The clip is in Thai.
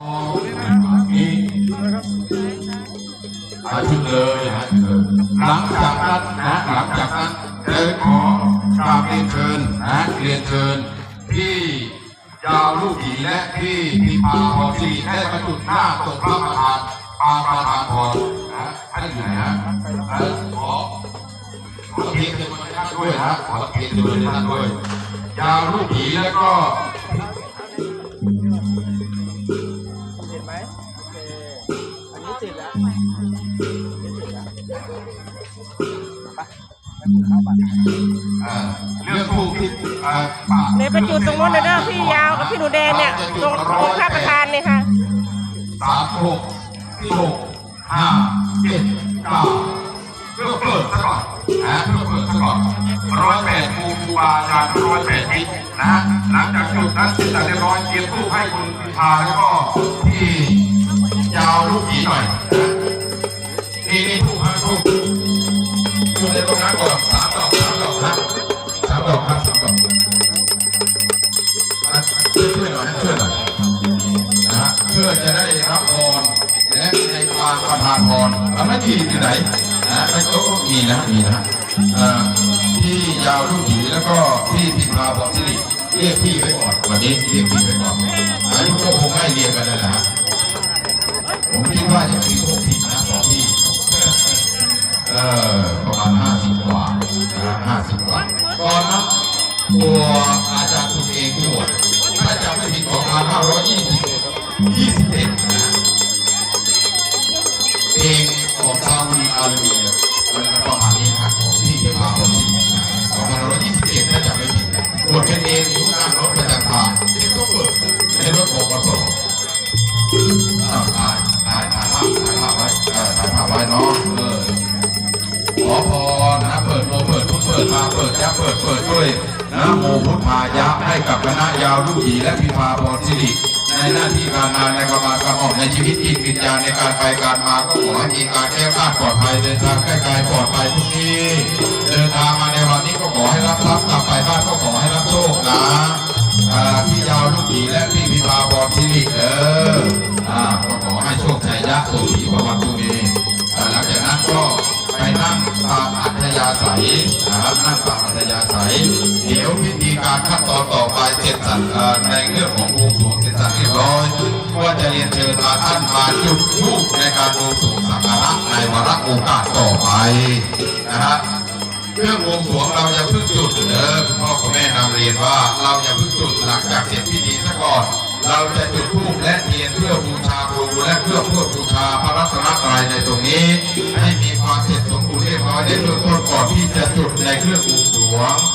นี่อาชุดเลยนะหลังจากนั้นนะหลังจากนั้นเดินขอกราบเรียนเชิญนะเรียนเชิญพี่ยาวลูกหยีและพี่พิพาพรศรีได้มาจุดหน้าตรงพระประธานปาประธานพรนะท่านอยู่ไหนฮะเออขอขอเพียงเจริญท่าด้วยนะขอเพียงเจริญท่าด้วยยาวลูกหยีแล้วก็ ปไปปลูกข้าวบัตรเอ่อเรื่องผู้ที่เอ่อปากเนี่ยไปจุดตรงนู้นเลยเด้อพี่ยาวกับพี่หนูแดงเนี่ยตรงตรงพระประธานเนี่ยค่ะสามหกสี่หกห้าเจ็ดเก้าเพื่อเปิดซะก่อนนะเพื่อเปิดซะก่อนร้อยแปดครูครูบาอาจารย์ร้อยแปดทิศนะหลังจากจุดนั้นเสร็จเรียบร้อยเตรียมตู้ให้คุณพิธาแล้วก็พี่ยาวลูกหยีหน่อยนะนี่นี่ตู้ฮะตู้ ตู้ในตรงนั้นก่อนสามดอกสามดอกนะสามดอกครับสามดอกอะช่วยช่วยหน่อยช่วยหน่อยนะฮะเพื่อจะได้รับพรและในความประทานพรแล้วไม่มีที่ไหนนะไม่โอ้มีนะมีนะเอ่อพี่ยาวลูกหยีแล้วก็พี่พิมพาพรสิริเรียกพี่ไว้ก่อนวันนี้เรียกพี่ไว้ก่อนอายุก็คงไม่เรียงกันเลยนะฮะ ห้าสิบกว่าตอนนั้นตัวอาจารย์สุเองที่บวชถ้าจำไม่ผิดสองพันห้าร้อยยี่สิบยี่สิบเอ็ดนะเพลงของซาอุดีอาระเบียมันประมาณนี้นะครับของพี่พาคนที่สองพันร้อยยี่สิบเอ็ดถ้าจำไม่ผิดนะบทเป็นเองอยู่นั่งรถประจำทางที่ก็เปิดในรถบกสอ่าถ่ายถ่ายถ่ายภาพถ่ายภาพไว้ถ่ายภาพไว้เนาะ เปิดยะเปิดเปิดด้วยนะโมพุทธายะให้กับคณะยาวลูกหยีและพิพาพรสิริในหน้าที่การงานในกระบวนการออกในชีวิตอีกวิญญาณในการไปการมาก็ขอให้มีการแก้คลาดปลอดภัยเดินทางใกล้ๆปลอดภัยทุกที่เดินทางมาในวันนี้ก็ขอให้รับทรัพย์กลับไปบ้านก็ขอให้รับโชคนะอ่าพี่ยาวลูกหยีและพี่พิพาบอลทิริเออก็ขอให้โชคชัยยะสุขี ยาศัยนะครับนั่งตามอัธยาศัย เดี๋ยวพิธีการขั้นตอนต่อไปเสร็จสันในเรื่องของบวงสวงเสร็จสันเรียบร้อยก็จะเรียนเชิญมาท่านมาจุดธูปในการบวงสวงสักการะในวาระโอกาสต่อไปนะฮะเรื่องวงสวงเราจะเพิ่งจุดเด้อคุณพ่อคุณแม่นำเรียนว่าเราจะเพิ่งจุดหลังจากเสร็จพิธีซะก่อน เราจะจุดธูปและ นี้ให้มีความเสร็จสมบูรณ์เรียบร้อยในเบื้องต้นก่อนที่จะจุดในเครื่องบวงสรวง